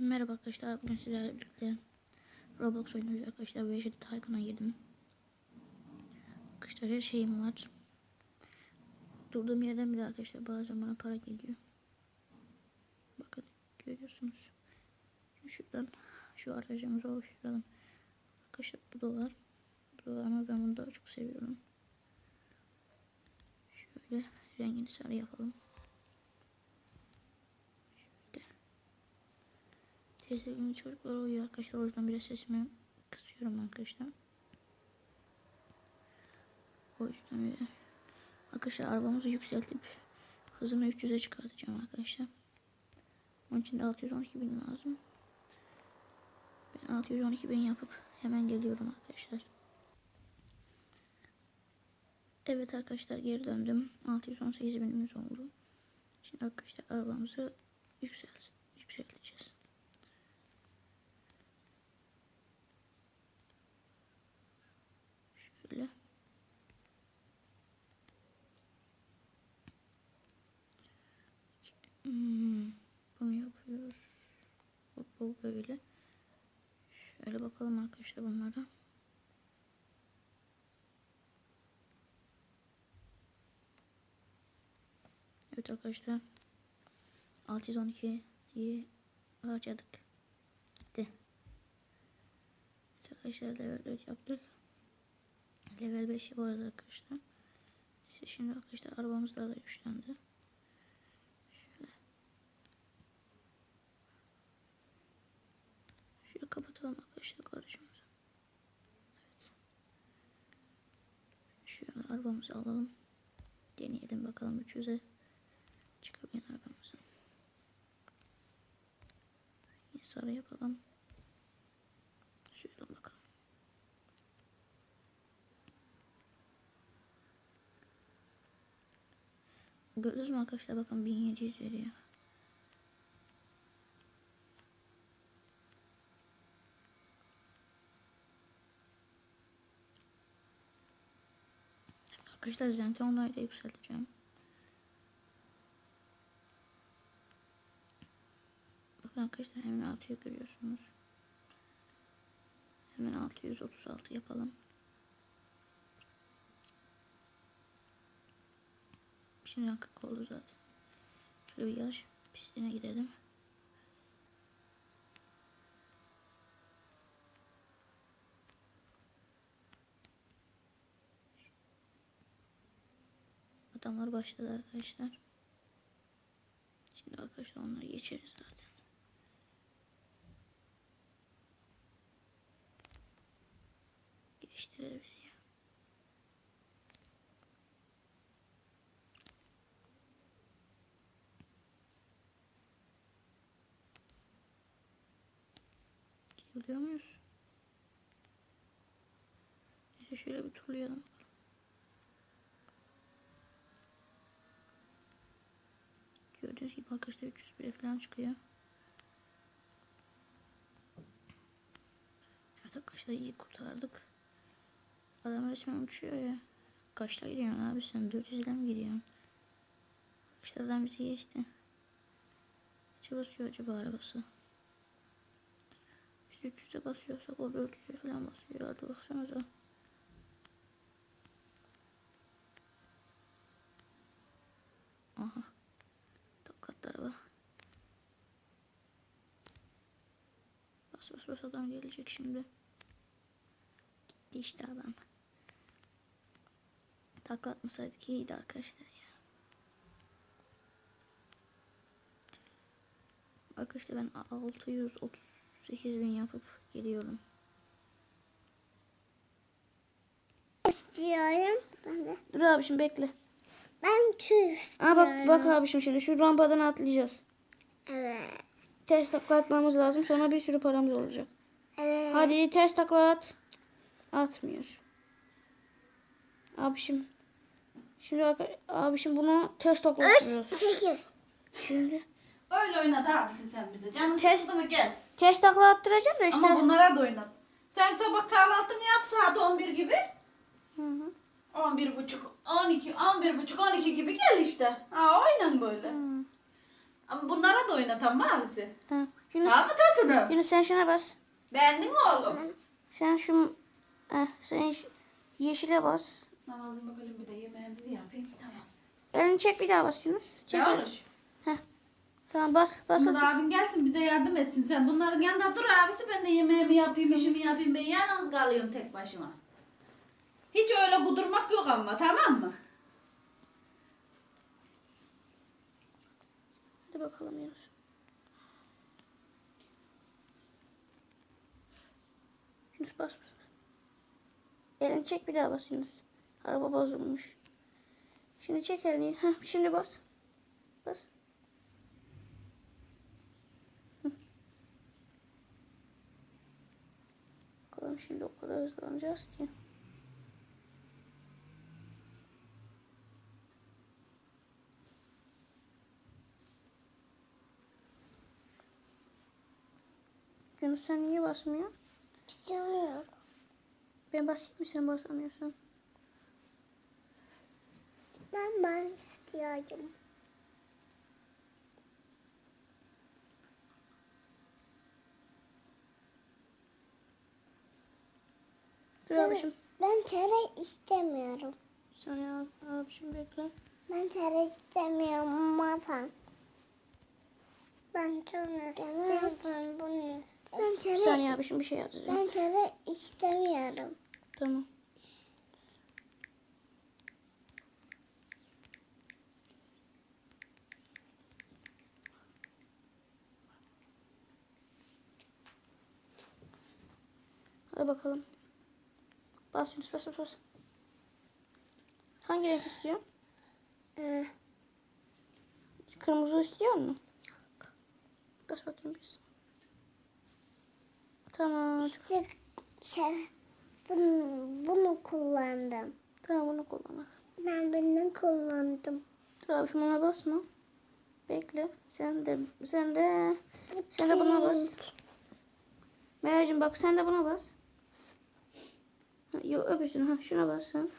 Merhaba arkadaşlar. Bugün sizlerle birlikte Roblox oynuyoruz arkadaşlar. Ve şimdi Tycoon'a girdim. Arkadaşlar her şeyim var. Durduğum yerden bile arkadaşlar bazen bana para geliyor. Bakın görüyorsunuz. Şimdi şuradan şu aracımızı oluşturalım. Arkadaşlar bu da var. Bu ama ben bunu daha çok seviyorum. Şöyle rengini sarı yapalım. Teyzemin çocuklar uyuyor arkadaşlar. O yüzden biraz sesimi kısıyorum arkadaşlar. O yüzden böyle. Arkadaşlar arabamızı yükseltip hızını 300'e çıkartacağım arkadaşlar. Onun için de 612 bin lazım. Ben 612 bin yapıp hemen geliyorum arkadaşlar. Evet arkadaşlar geri döndüm. 618 binimiz oldu. Şimdi arkadaşlar arabamızı yükselt yükselteceğiz. Şöyle. Hmm, bunu yapıyoruz. Bu, böyle. Şöyle bakalım arkadaşlar bunlara. Evet arkadaşlar. 612'yi harcadık. Gitti. Evet arkadaşlar level 4 yaptık. Level 5 yaparız arkadaşlar. İşte şimdi arkadaşlar arabamız daha da güçlendi. Şöyle. Şöyle kapatalım arkadaşlar garajımızı. Evet. Şöyle arabamızı alalım. Deneyelim bakalım 300'e çıkabilir arabamızı. Yine sarı yapalım. Şöyle bakalım. Gördünüz mü arkadaşlar bakın 1700 veriyor. Arkadaşlar Zenton'u da yükselteceğim. Bakın arkadaşlar hemen 6'yı görüyorsunuz. Hemen 636 yapalım. Şimdi yakık oldu zaten. Şöyle bir yarış pistine gidelim. Adamlar başladı arkadaşlar. Şimdi arkadaşlar onları geçeriz zaten. Geçtiler bizi ya. Gidebiliyor muyuz? Neyse şöyle bir turlayalım bakalım. Gördüğünüz gibi arkadaşlar 301 falan çıkıyor. Evet arkadaşlar iyi kurtardık. Adam resmen uçuyor ya. Kaçta gidiyorsun abi sen 400'le mi gidiyorsun? İşte adam bizi geçti. Kaça basıyor acaba arabası? İşte 300'e basıyorsak o 400'e falan basıyor. Hadi baksanıza. Aha. Tokatlar araba. Bas bas bas adam gelecek şimdi. Gitti işte adam. Takla atmasaydık iyiydi arkadaşlar ya. Arkadaşlar ben 638 bin yapıp geliyorum. istiyorum. Dur abi şimdi bekle. Ben tüs. Aa bak bak abi şimdi şimdi şu rampadan atlayacağız. Evet. Ters takla atmamız lazım sonra bir sürü paramız olacak. Evet. Hadi ters takla at. Atmıyor. Abi şimdi Şimdi arka- abi şimdi bunu ters takla attırıyoruz. Sekiz. Şimdi Öyle oynat abisi sen bize. Test- sıkıldı mı gel. ters takla attıracağım da işte. Ama bunlara da oynat. Sen sabah kahvaltını yap saat 11 gibi. Hı hı. 11 buçuk, 12, 11 buçuk, 12 gibi gel işte. Ha oynan böyle. Hı. Ama bunlara da oynat ama abisi. Tamam. Yunus, Tamam mı tasını? Yunus sen şuna bas. Beğendin mi oğlum? Sen şu eh, sen yeşile bas. Namazını bakalım bir de yemeğimizi yapayım. Tamam. Elini çek bir daha bas Yunus. Çek. Ne olur? Tamam bas bas. Otur. abin gelsin bize yardım etsin. Sen bunların yanında dur abisi ben de yemeğimi yapayım, işimi yapayım. Ben yalnız kalıyorum tek başıma. Hiç öyle kudurmak yok ama tamam mı? Hadi bakalım Yunus. Yunus bas bas. Elini çek bir daha bas Yunus. Araba bozulmuş. Şimdi çek elini. Heh, şimdi bas. Bas. Bakalım şimdi o kadar hızlanacağız ki. Yunus sen niye basmıyor? İstemiyorum. Ben basayım mı sen basamıyorsun? Ben ben istiyorum. Dur abişim. Ben tere istemiyorum. Sen ya abişim bekle. Ben tere istemiyorum matan. Ben tere Ben bunu. Ben Bir tere, saniye abişim bir şey yazacağım. ben tere istemiyorum. Tamam. Hadi bakalım. Bas Yunus bas bas bas. Hangi renk istiyor? Ee, Kırmızı istiyor mu? Bas bakayım biz. Tamam. işte şey, bunu, bunu kullandım. Tamam bunu kullanalım. Ben bunu kullandım. Dur abi şu buna basma. Bekle. Sen de sen de Sen de buna bas. Meracığım bak sen de buna bas. Yok öbürsün ha şuna bas sen.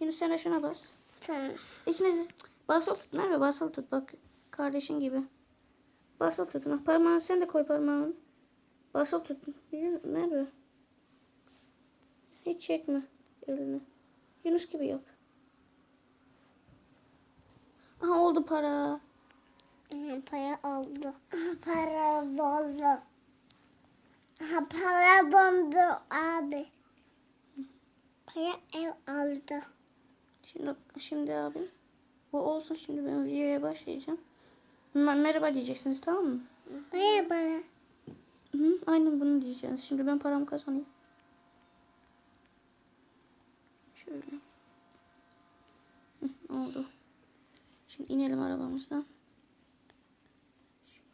Yunus sen de şuna bas. Tamam. İkiniz de basılı tut Merve basılı tut bak. Kardeşin gibi. Basılı tutun. Parmağını sen de koy parmağını. Basılı tut. Yun- Merve. Hiç çekme elini. Yunus gibi yap. Aha oldu para. Para oldu. Para doldu. Aha, para dondu abi. Para ev aldı. Şimdi şimdi abi. Bu olsun şimdi ben videoya başlayacağım. Me- Merhaba diyeceksiniz tamam mı? Merhaba. Hı, aynen bunu diyeceğiz. Şimdi ben paramı kazanayım. Şöyle. Hı, oldu. Şimdi inelim arabamızdan. Şöyle,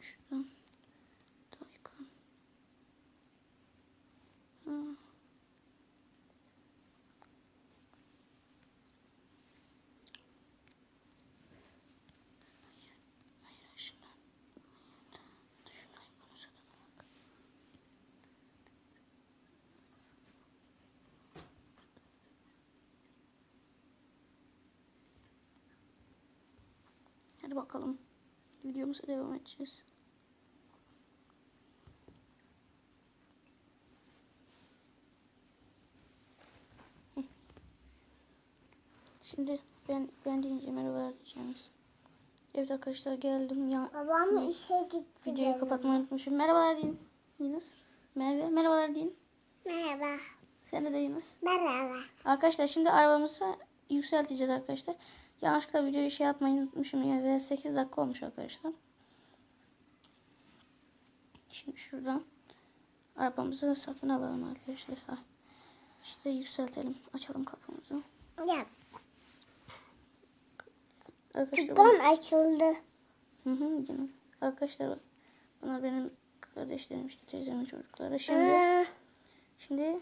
Şuradan. Taycan. Ha. Hayır, şuradan. Şuradan bana satın bak. Hadi bakalım. Videomuza devam edeceğiz. Şimdi ben ben deyince merhaba diyeceğimiz. Evet arkadaşlar geldim. Ya, Babam işe gitti. videoyu benim. kapatmayı unutmuşum. Merhabalar deyin. Yunus. Merve. Merhabalar deyin. Merhaba. Sen de de Yunus. Merhaba. Arkadaşlar şimdi arabamızı yükselteceğiz arkadaşlar. Yanlışlıkla videoyu şey yapmayı unutmuşum ya ve 8 dakika olmuş arkadaşlar. Şimdi şuradan arabamızı satın alalım arkadaşlar. Ha. İşte yükseltelim. Açalım kapımızı. Ya, Arkadaşlar dükkan açıldı. Hı hı canım. Arkadaşlar bak. Bunlar benim kardeşlerim işte teyzemin çocukları. Şimdi Aa, şimdi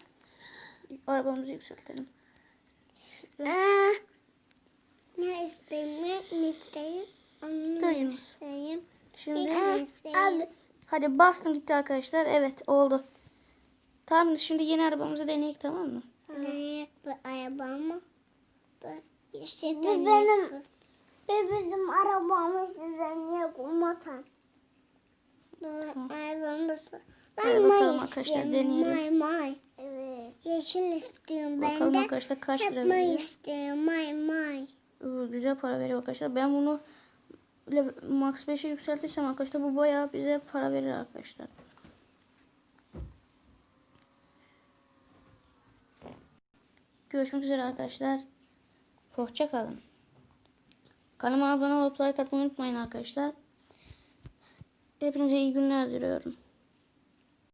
arabamızı yükseltelim. aa. Ne isteyeyim? Ne isteyeyim? Onu Dur mu Yunus. isteyeyim? Şimdi Aa, Abi. Hadi bastım gitti arkadaşlar. Evet oldu. Tamam şimdi yeni arabamızı deneyek tamam mı? Ne bu araba mı? Bu işte bu benim bu bizim arabamı size niye kurmatan? Bu arabamı Hadi Ben bakalım may arkadaşlar, istiyorum. deneyelim. May may. Evet. Yeşil istiyorum ben Bakalım de. arkadaşlar kaç Hep lira may veriyor. istiyorum. May may. Güzel para veriyor arkadaşlar. Ben bunu max 5'e yükseltirsem arkadaşlar bu bayağı bize para verir arkadaşlar. Görüşmek üzere arkadaşlar. Hoşça kalın. Kanalıma abone olup like atmayı unutmayın arkadaşlar. Hepinize iyi günler diliyorum.